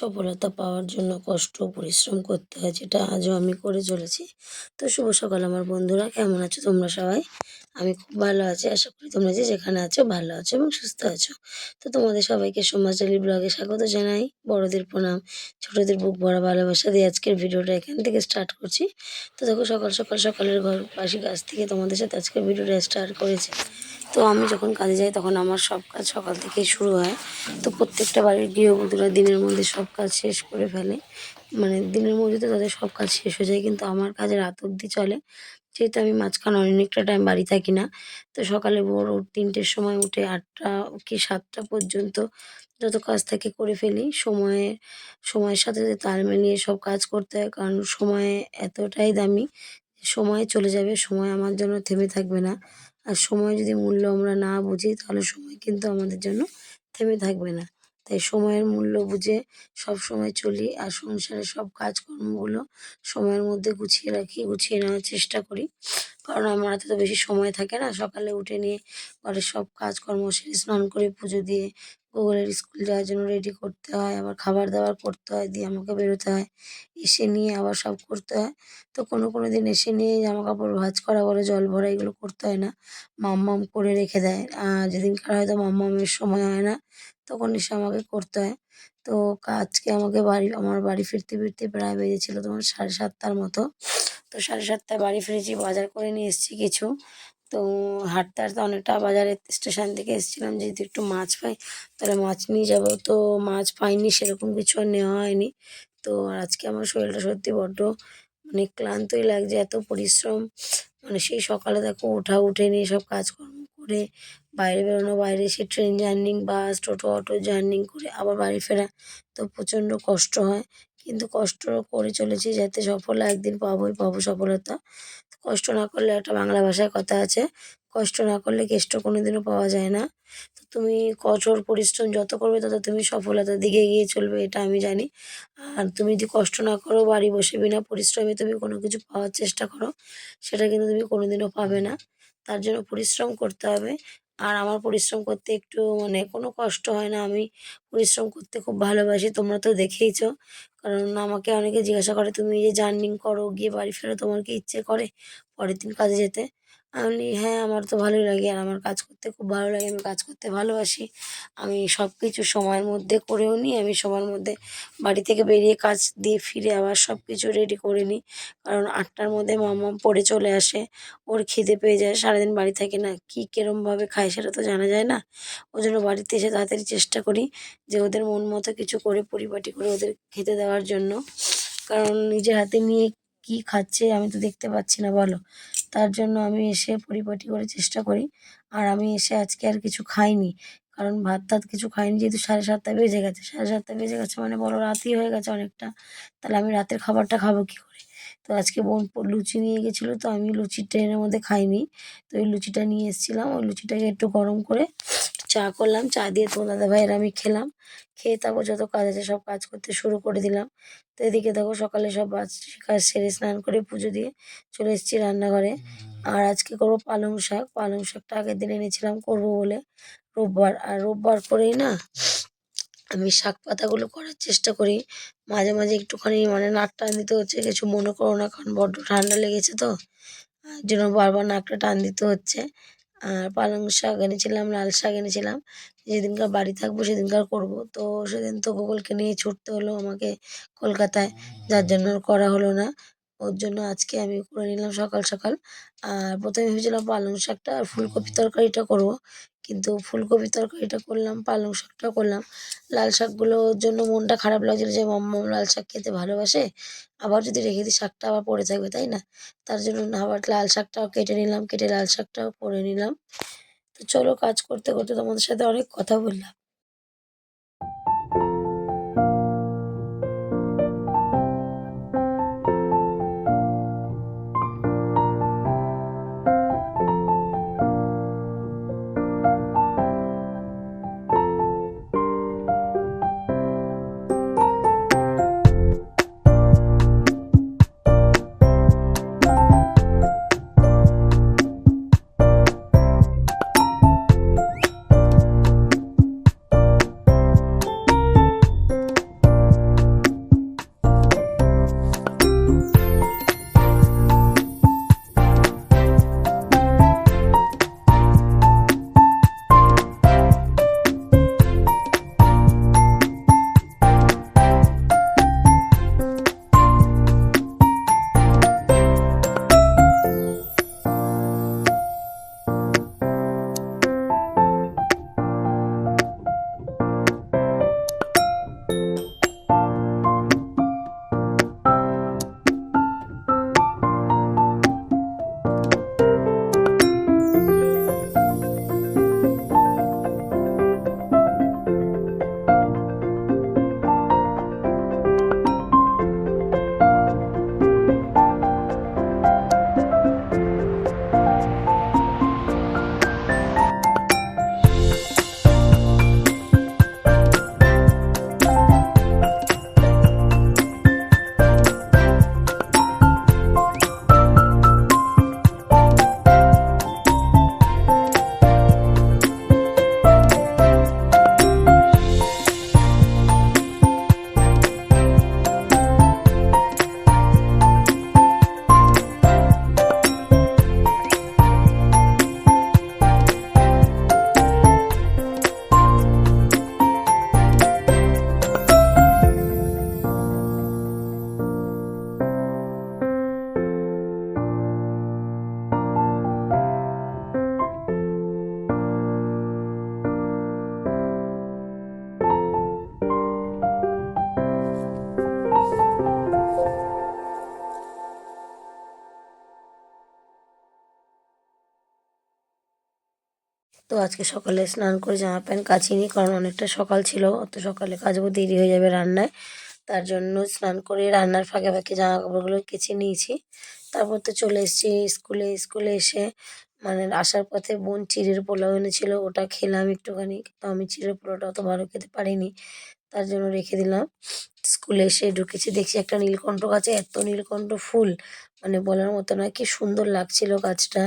সফলতা পাওয়ার জন্য কষ্ট পরিশ্রম করতে হয়, যেটা আজও আমি করে চলেছি। তো শুভ সকাল আমার বন্ধুরা, কেমন আছো তোমরা সবাই? আমি খুব ভালো আছি। আশা করি তোমরা যে যেখানে আছো ভালো আছো এবং সুস্থ আছো। তো তোমাদের সবাইকে সমাজচারী ব্লগে স্বাগত জানাই। বড়দের প্রণাম, ছোটদের বুক ভরা ভালোবাসা দিয়ে আজকের ভিডিওটা এখান থেকে স্টার্ট করছি। তো দেখো সকাল সকাল, সকালের ঘর পাশে গাছ থেকে তোমাদের সাথে আজকের ভিডিওটা স্টার্ট করেছি। তো আমি যখন কাজে যাই তখন আমার সব কাজ সকাল থেকেই শুরু হয়। তো প্রত্যেকটা বাড়ির গৃহবধূরা দিনের মধ্যে সব কাজ শেষ করে ফেলে। মানে দিনের মধ্যে তো তাদের সব কাজ শেষ হয়ে যায়, কিন্তু আমার কাজ রাত অবধি চলে। যেহেতু আমি মাঝখানে অনেকটা টাইম বাড়ি থাকি না, তো সকালে ভোর তিনটের সময় উঠে আটটা কি সাতটা পর্যন্ত যত কাজ থাকে করে ফেলি। সময়ে, সময়ের সাথে সাথে তাল মিলিয়ে সব কাজ করতে হয়, কারণ সময় এতটাই দামি, সময় চলে যাবে, সময় আমার জন্য থেমে থাকবে না। আর সময় যদি মূল্য আমরা না বুঝি, তাহলে সময় কিন্তু আমাদের জন্য থেমে থাকবে না। তাই সময়ের মূল্য বুঝে সব সময় চলি আর সংসারের সব কাজকর্মগুলো সময়ের মধ্যে গুছিয়ে রাখি, গুছিয়ে নেওয়ার চেষ্টা করি। কারণ আমার হাতে তো বেশি সময় থাকে না। সকালে উঠে নিয়ে ঘরের সব কাজকর্ম, সেরে স্নান করে পুজো দিয়ে গুগলের স্কুল যাওয়ার জন্য রেডি করতে হয়, আবার খাবার দাবার করতে হয়, দিয়ে আমাকে বেরোতে হয়। এসে নিয়ে আবার সব করতে হয়। তো কোনো কোনো দিন এসে নিয়ে জামা কাপড় ভাঁজ করা বলো, জল ভরা এগুলো করতে হয় না। মাম্মাম করে রেখে দেয়। আর যেদিনকার হয়তো মাম্মামের সময় হয় না। তখন এসে আমাকে করতে হয়। তো আজকে আমাকে বাড়ি, আমার বাড়ি ফিরতে ফিরতে প্রায় বেজেছিল তোমার সাড়ে সাতটার মতো। তো সাড়ে সাতটায় বাড়ি ফিরেছি, বাজার করে নিয়ে এসেছি কিছু। তো হাঁটতে হাঁটতে অনেকটা বাজারে স্টেশন থেকে এসেছিলাম। যেহেতু একটু মাছ পাই, তাহলে মাছ নিয়ে যাব। তো মাছ পাইনি, সেরকম কিছু আর নেওয়া হয়নি। তো আজকে আমার শরীরটা সত্যি বড্ড মানে ক্লান্তই লাগছে, এত পরিশ্রম। মানে সেই সকালে দেখো ওঠা, উঠে নিয়ে সব কাজকর্ম করে বাইরে বেরোনো, বাইরে এসে ট্রেন জার্নি বাস টোটো অটো জার্নি করে আবার বাড়ি ফেরা। তো প্রচণ্ড কষ্ট হয়। কিন্তু কষ্ট করে চলেছি যাতে সফল একদিন পাবোই, পাবো সফলতা। কষ্ট না করলে একটা বাংলা ভাষায় কথা আছে। কষ্ট না করলে কেষ্ট কোনোদিনও পাওয়া যায় না। তো তুমি কঠোর পরিশ্রম যত করবে তত তুমি সফলতার দিকে এগিয়ে চলবে, এটা আমি জানি। আর তুমি যদি কষ্ট না করো, বাড়ি বসে বিনা পরিশ্রমে তুমি কোনো কিছু পাওয়ার চেষ্টা করো, সেটা কিন্তু তুমি কোনোদিনও পাবে না। তার জন্য পরিশ্রম করতে হবে। আর আমার পরিশ্রম করতে একটু মানে কোনো কষ্ট হয় না। আমি পরিশ্রম করতে খুব ভালোবাসি, তোমরা তো দেখেইছ। কারণ আমাকে অনেকে জিজ্ঞাসা করে, তুমি যে জার্নিং করো, গিয়ে বাড়ি ফেরো, তোমার কি ইচ্ছে করে পরের দিন কাজে যেতে? আমি হ্যাঁ আমার তো ভালোই লাগে আর আমার কাজ করতে খুব ভালো লাগে, আমি কাজ করতে ভালোবাসি। আমি সব কিছু সময়ের মধ্যে করেও নিই, আমি সময়ের মধ্যে বাড়ি থেকে বেরিয়ে কাজ দিয়ে ফিরে আবার সব কিছু রেডি করে নিই। কারণ আটটার মধ্যে মাম্মাম পড়ে চলে আসে, ওর খিদে পেয়ে যায়, সারাদিন বাড়ি থাকে না, কী কিরমভাবে খায় সেটা তো জানা যায় না। ওই জন্য বাড়িতে এসে তাড়াতাড়ি চেষ্টা করি যে ওদের মন মতো কিছু করে পরিপাটি করে ওদের খেতে দেওয়ার জন্য। কারণ নিজের হাতে নিয়ে কি খাচ্ছে আমি তো দেখতে পাচ্ছি না, বলো। তার জন্য আমি এসে পরিপাটি করে চেষ্টা করি। আর আমি এসে আজকে আর কিছু খাইনি, কারণ ভাত টাত কিছু খাইনি, যেহেতু সাড়ে সাতটা বেজে গেছে। সাড়ে সাতটা বেজে গেছে মানে বড় রাতই হয়ে গেছে অনেকটা। তাহলে আমি রাতের খাবারটা খাব কী করে? তো আজকে বোন লুচি নিয়ে গেছিল, তো আমি লুচি ট্রেনের মধ্যে খাইনি। তো ওই লুচিটা নিয়ে এসেছিলাম। ওই লুচিটাকে একটু গরম করে চা করলাম, চা দিয়ে তো দাদা ভাইয়ের আমি খেলাম। খেয়ে তারপর যত কাজ আছে সব কাজ করতে শুরু করে দিলাম। তো এদিকে দেখো সকালে সব কাজ সেরে স্নান করে পুজো দিয়ে চলে এসেছি রান্নাঘরে। আর আজকে করব পালং শাক। পালং শাকটা আগের দিন এনেছিলাম, করব বলে রোববার। আর রোববার করেই না আমি শাক পাতাগুলো করার চেষ্টা করি। মাঝে মাঝে একটুখানি মানে নাক টান দিতে হচ্ছে, কিছু মনে করো না, কারণ বড্ড ঠান্ডা লেগেছে তো। জন্য বারবার নাকটা টান দিতে হচ্ছে। আর পালং শাক এনেছিলাম, লাল শাক এনেছিলাম। যেদিনকার বাড়ি থাকব সেদিনকার করব। তো সেদিন তো গুগলকে নিয়ে ছুটতে হলো আমাকে কলকাতায়। যার জন্য করা হলো না। ওর জন্য আজকে আমি করে নিলাম সকাল সকাল। আর প্রথমে ভেবেছিলাম পালং শাকটা আর ফুলকপি তরকারিটা করব। কিন্তু ফুলকপি তরকারিটা করলাম, পালং শাকটা করলাম। লাল শাকগুলোর জন্য মনটা খারাপ লাগছিল যে মাম্মাম লাল শাক খেতে ভালোবাসে। আবার যদি রেখে দিই, শাকটা আবার পড়ে থাকবে, তাই না? তার জন্য আবার লাল শাকটাও কেটে নিলাম, কেটে লাল শাকটাও করে নিলাম। তো চলো কাজ করতে করতে তোমাদের সাথে অনেক কথা বললাম। তো আজকে সকালে স্নান করে জামা প্যান্ট কাচিনি কারণ অনেকটা সকাল ছিল, অত সকালে কাচবো, দেরি হয়ে যাবে রান্নায়। তার জন্য স্নান করে রান্নার ফাঁকে ফাঁকে জামা কাপড়গুলো কেচে নিয়েছি। তারপর তো চলে এসেছি স্কুলে স্কুলে এসে মানে আসার পথে বোন চিড়ের পোলাও এনেছিল, ওটা খেলাম একটুখানি তো আমি চিড়ের পোলাওটা অত ভালো খেতে পারিনি। তার জন্য রেখে দিলাম। স্কুলে এসে ঢুকেছি, দেখছি একটা নীলকণ্ঠ গাছে, এত নীলকণ্ঠ ফুল মানে বলার মতো না কি সুন্দর লাগছিল গাছটা।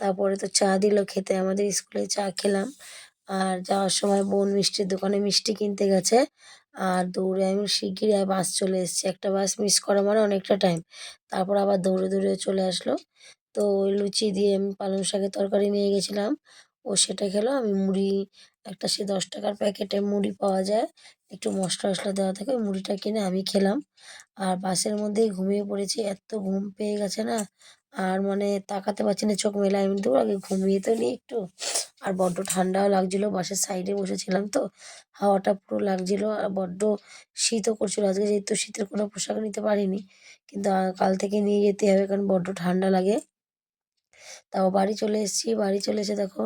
তারপরে তো চা দিল খেতে, আমাদের স্কুলে চা খেলাম। আর যাওয়ার সময় বোন মিষ্টির দোকানে মিষ্টি কিনতে গেছে। আর দৌড়ে আমি শিগগিরই বাস চলে এসেছি। একটা বাস মিস করা মানে অনেকটা টাইম তারপর আবার দৌড়ে দৌড়ে চলে আসলো। তো ওই লুচি দিয়ে আমি পালং শাকের তরকারি নিয়ে গেছিলাম। ও সেটা খেলো। আমি মুড়ি, একটা সে দশ টাকার প্যাকেটে মুড়ি পাওয়া যায়। একটু মশলা মশলা দেওয়া থাকে মুড়িটা কিনে আমি খেলাম। আর বাসের মধ্যেই ঘুমিয়ে পড়েছি। এত ঘুম পেয়ে গেছে না। আর মানে তাকাতে পারছি না, চোখ মেলা আমি তো আগে ঘুমিয়ে তো নিই একটু। আর বড্ড ঠান্ডাও লাগছিল, বাসের সাইডে বসেছিলাম তো। হাওয়াটা পুরো লাগছিল আর বড্ড শীতও করছিল। আজকে যেহেতু শীতের কোনো পোশাক নিতে পারিনি, কিন্তু কাল থেকে নিয়ে যেতে হবে কারণ বড্ড ঠান্ডা লাগে। তাও বাড়ি চলে এসেছি। বাড়ি চলে এসে দেখো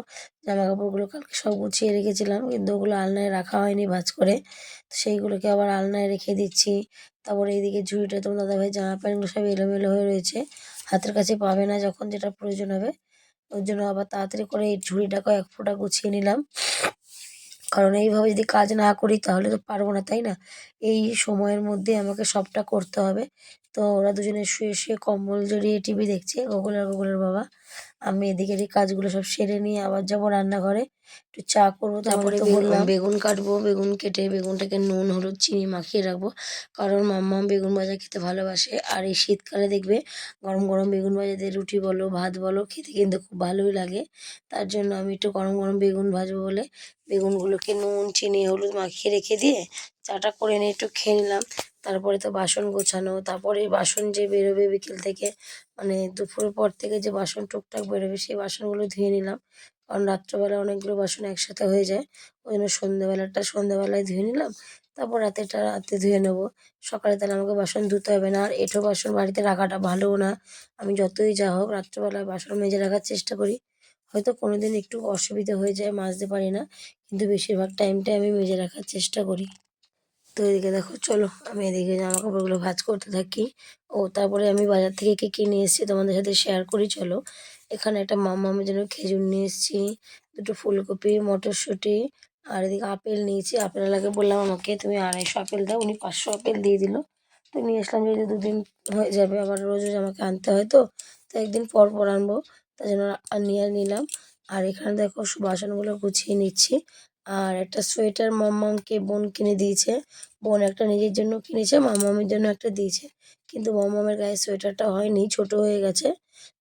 জামা কাপড়গুলো কালকে সব গুছিয়ে রেখেছিলাম, কিন্তু ওগুলো আলনায় রাখা হয়নি ভাঁজ করে। তো সেইগুলোকে আবার আলনায় রেখে দিচ্ছি। তারপরে এইদিকে ঝুড়িটা তোমার দাদাভাই জামা প্যান্টগুলো সব এলোমেলো হয়ে রয়েছে। হাতের কাছে পাবে না যখন যেটা প্রয়োজন হবে। ওর জন্য আবার তাড়াতাড়ি করে এই ঝুড়িটাকে এক ফোঁটা গুছিয়ে নিলাম। কারণ এইভাবে যদি কাজ না করি তাহলে তো পারব না, তাই না? এই সময়ের মধ্যে আমাকে সবটা করতে হবে। তো ওরা দুজনে শুয়ে শুয়ে কম্বল জড়িয়ে টিভি দেখছে গোকুল আর গোকুলের বাবা। আমি এদিকের এই কাজগুলো সব সেরে নিয়ে আবার যাব রান্নাঘরে। একটু চা করব তারপরে বললাম। বেগুন কাটবো বেগুন কেটে বেগুনটাকে নুন হলুদ চিনি মাখিয়ে রাখব। কারণ মাম্মা বেগুন ভাজা খেতে ভালোবাসে। আর এই শীতকালে দেখবে গরম গরম বেগুন ভাজা দিয়ে রুটি বলো ভাত বলো খেতে কিন্তু খুব ভালোই লাগে। তার জন্য আমি একটু গরম গরম বেগুন ভাজবো বলে বেগুনগুলোকে নুন চিনি হলুদ মাখিয়ে রেখে দিয়ে চাটা করে নিয়ে একটু খেয়ে নিলাম। তারপরে তো বাসন গোছানো, তারপরে বাসন যে বেরোবে বিকেল থেকে মানে দুপুরের পর থেকে যে বাসন টুকটাক বেরোবে, সেই বাসনগুলো ধুয়ে নিলাম। কারণ রাত্রেবেলা অনেকগুলো বাসন একসাথে হয়ে যায়, ওই জন্য সন্ধ্যেবেলাটা সন্ধ্যেবেলায় ধুয়ে নিলাম, তারপর রাতেরটা রাতে ধুয়ে নেব। সকালে তাহলে আমাকে বাসন ধুতে হবে না, আর এঁঠো বাসন বাড়িতে রাখাটা ভালোও না। আমি যতই যা হোক রাত্রেবেলায় বাসন মেজে রাখার চেষ্টা করি। হয়তো কোনো দিন একটু অসুবিধা হয়ে যায়, মাজতে পারি না, কিন্তু বেশিরভাগ টাইমটাই আমি মেজে রাখার চেষ্টা করি। তো এদিকে দেখো, চলো আমি এদিকে জামা কাপড়গুলো ভাঁজ করতে থাকি। ও, তারপরে আমি বাজার থেকে কী কি নিয়ে এসেছি তোমাদের সাথে শেয়ার করি, চলো। এখানে একটা মামামের জন্য খেজুর নিয়ে এসেছি, দুটো ফুলকপি, মটরশুঁটি, আর এদিকে আপেল নিয়েছি। আপেল আপেলওয়ালাকে বললাম আমাকে, তুমি আড়াইশো আপেল দাও। উনি পাঁচশো আপেল দিয়ে দিল। তো নিয়ে আসলাম যেহেতু দুদিন হয়ে যাবে, আবার রোজ রোজ আমাকে আনতে হয় তো তো একদিন পর পর আনব। তাই জন্য নিয়ে নিলাম। আর এখানে দেখো, বাসনগুলো গুছিয়ে নিচ্ছি। আর একটা সোয়েটার মাম্মামকে বোন কিনে দিয়েছে। বোন একটা নিজের জন্য কিনেছে, মাম্মামের জন্য একটা দিয়েছে। কিন্তু মাম্মামের গায়ে সোয়েটারটা হয়নি, ছোট হয়ে গেছে।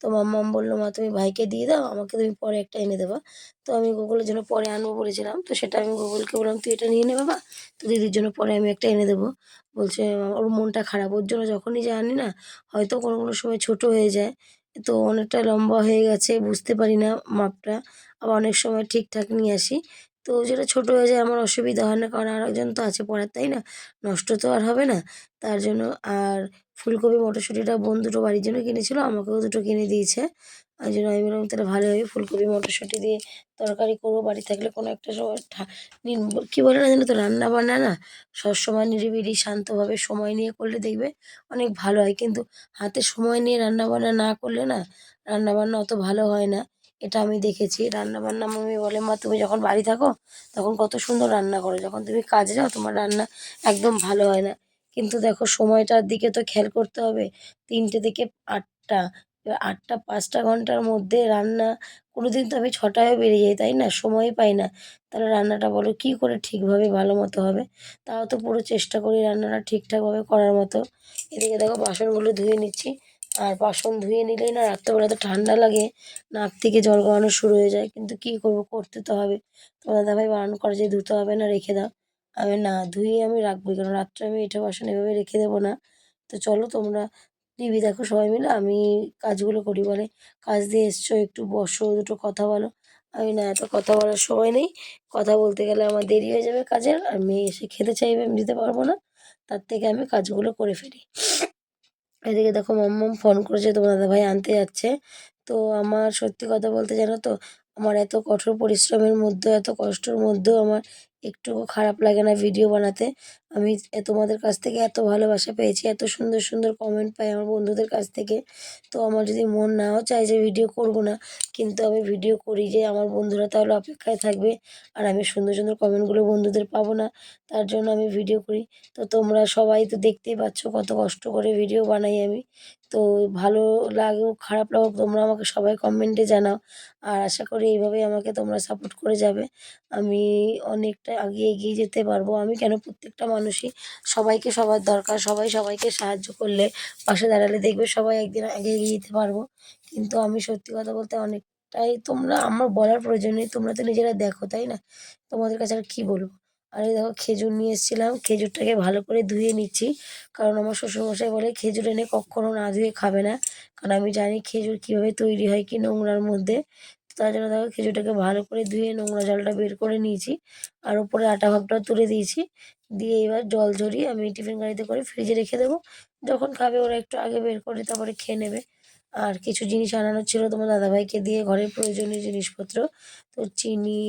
তো মাম্মাম বলল, মা, তুমি ভাইকে দিয়ে দাও, আমাকে তুমি পরে একটা এনে দেবা। তো আমি গুগলের জন্য পরে আনব বলেছিলাম। তো সেটা আমি গুগলকে বললাম, তুই এটা নিয়ে নে বাবা, তো দিদির জন্য পরে আমি একটা এনে দেবো। বলছে, ওর মনটা খারাপ, ওর জন্য যখনই যে আনি না, হয়তো কোনো কোনো সময় ছোট হয়ে যায়। তো অনেকটা লম্বা হয়ে গেছে, বুঝতে পারি না মাপটা। আবার অনেক সময় ঠিকঠাক নিয়ে আসি তো যেটা ছোট হয়ে যায় আমার অসুবিধা হয় না, কারণ আরেকজন তো আছে পড়ার তাই না? নষ্ট তো আর হবে না। তার জন্য আর ফুলকপি মটরশুঁটিটা বোন দুটো বাড়ির জন্য কিনেছিল, আমাকেও দুটো কিনে দিয়েছে। ওই জন্য আমি বললাম, তাহলে ভালো হবে ফুলকপি, মটরশুঁটি দিয়ে তরকারি করব, বাড়ি থাকলে কোনো একটা সময় কী বলে না জানো তো রান্না বান্না না সবসময় নিরিবিলি, শান্তভাবে সময় নিয়ে করলে দেখবে অনেক ভালো হয়। কিন্তু হাতে সময় নিয়ে রান্না বান্না না করলে না রান্না বান্না অত ভালো হয় না। এটা আমি দেখেছি। রান্না বান্না মাম্মি বলে, মা, তুমি যখন বাড়ি থাকো, তখন কত সুন্দর রান্না করো। যখন তুমি কাজে যাও, তোমার রান্না একদম ভালো হয় না। কিন্তু দেখো, সময়টার দিকে তো খেয়াল করতে হবে। তিনটে থেকে আটটা, এবার আটটা, পাঁচটা ঘণ্টার মধ্যে রান্না কোনো দিন তো আমি ছটায়ও বেরিয়ে যাই, তাই না? সময় পাই না। তাহলে রান্নাটা বলো, কী করে ঠিকভাবে ভালো মতো হবে? তাও তো পুরো চেষ্টা করি রান্নাটা ঠিকঠাকভাবে করার মতো। এদিকে দেখো, বাসনগুলো ধুয়ে নিচ্ছি। আর বাসন ধুয়ে নিলেই না রাত্রেবেলা তো ঠান্ডা লাগে, নাক থেকে জল গড়ানো শুরু হয়ে যায়। কিন্তু কী করব, করতে তো হবে। তোমার দাদাভাই বারণ করে যে ধুতে হবে না, রেখে দাও। আমি না ধুয়ে আমি রাখবোই কারণ রাত্রে আমি এঁঠো বাসন এভাবে রেখে দেবো না। তো চলো তোমরা টিভি দেখো সবাই মিলে, আমি কাজগুলো করি বলে। কাজ দিয়ে এসছো, একটু বসো, দুটো কথা বলো। আমি না এত কথা বলার সময় নেই। কথা বলতে গেলে আমার দেরি হয়ে যাবে কাজের, আর মেয়ে এসে খেতে চাইবে আমি দিতে পারব না। তার থেকে আমি কাজগুলো করে ফেলি। এদিকে দেখো মাম্মাম ফোন করেছে, তোমার দাদা ভাই আনতে যাচ্ছে। তো আমার সত্যি কথা বলতে জানো তো, আমার এত কঠোর পরিশ্রমের মধ্যে এত কষ্টের মধ্যেও আমার একটুও খারাপ লাগে না ভিডিও বানাতে। আমি তোমাদের কাছ থেকে এত ভালোবাসা পেয়েছি, এত সুন্দর সুন্দর কমেন্ট পাই আমার বন্ধুদের কাছ থেকে। তো আমার যদি মন নাও চায় যে ভিডিও করব না, কিন্তু আমি ভিডিও করি যে আমার বন্ধুরা তাহলে অপেক্ষায় থাকবে, আর আমি সুন্দর সুন্দর কমেন্টগুলো বন্ধুদের পাবো না, তার জন্য আমি ভিডিও করি। তো তোমরা সবাই তো দেখতেই পাচ্ছ কত কষ্ট করে ভিডিও বানাই আমি। তো ভালো লাগুক, খারাপ লাগুক, তোমরা আমাকে সবাই কমেন্টে জানাও, আর আশা করি এইভাবেই আমাকে তোমরা সাপোর্ট করে যাবে। আমি অনেকটা আগে এগিয়ে যেতে পারব। আমি কেন প্রত্যেকটা মানুষই সবাইকে সবার দরকার, সবাই সবাইকে সাহায্য করলে পাশে দাঁড়ালে দেখবে সবাই একদিন আগে এগিয়ে যেতে পারব। কিন্তু আমি সত্যি কথা বলতে অনেকটাই তোমরা, আমার বলার প্রয়োজন নেই, তোমরা তো নিজেরা দেখো, তাই না? তোমাদের কাছে আর কী বলব? আর এই দেখো, খেজুর নিয়ে এসেছিলাম, খেজুরটাকে ভালো করে ধুয়ে নিচ্ছি। কারণ আমার শ্বশুরমশাই বলে, খেজুর এনে কখনো না ধুয়ে খাবে না। কারণ আমি জানি খেজুর কীভাবে তৈরি হয় কি নোংরার মধ্যে। তার জন্য দেখো, খেজুরটাকে ভালো করে ধুয়ে নোংরা জলটা বের করে নিয়েছি। আর উপরে আটা ভাগটাও তুলে দিয়েছি। দিয়ে এবার জল ঝরিয়ে আমি টিফিন গাড়িতে করে ফ্রিজে রেখে দেবো। যখন খাবে ওরা একটু আগে বের করে তারপরে খেয়ে নেবে। আর কিছু জিনিস আনানোর ছিল তোমার দাদাভাইকে দিয়ে ঘরের প্রয়োজনীয় জিনিসপত্র। তো চিনি,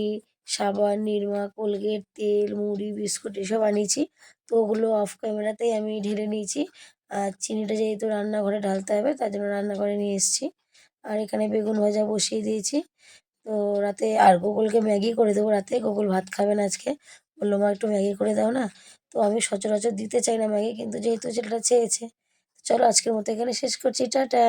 সাবান, নিরমা, কোলগেট, তেল, মুড়ি, বিস্কুট এসব আনিয়েছি। তো ওগুলো অফ ক্যামেরাতেই আমি ঢেলে নিয়েছি। আর চিনিটা যেহেতু রান্নাঘরে ঢালতে হবে, তার জন্য রান্নাঘরে নিয়ে এসেছি। আর এখানে বেগুন ভাজা বসিয়ে দিয়েছি। তো রাতে আর গোকুলকে ম্যাগি করে দেবো রাতে। গোকুল ভাত খাবে না আজকে। বলল, মা, একটু ম্যাগি করে দাও না? তো আমি সচরাচর দিতে চাই না ম্যাগি, কিন্তু যেহেতু ছেলেটা চেয়েছে চলো আজকের মতো এখানে শেষ করছি, টাটা।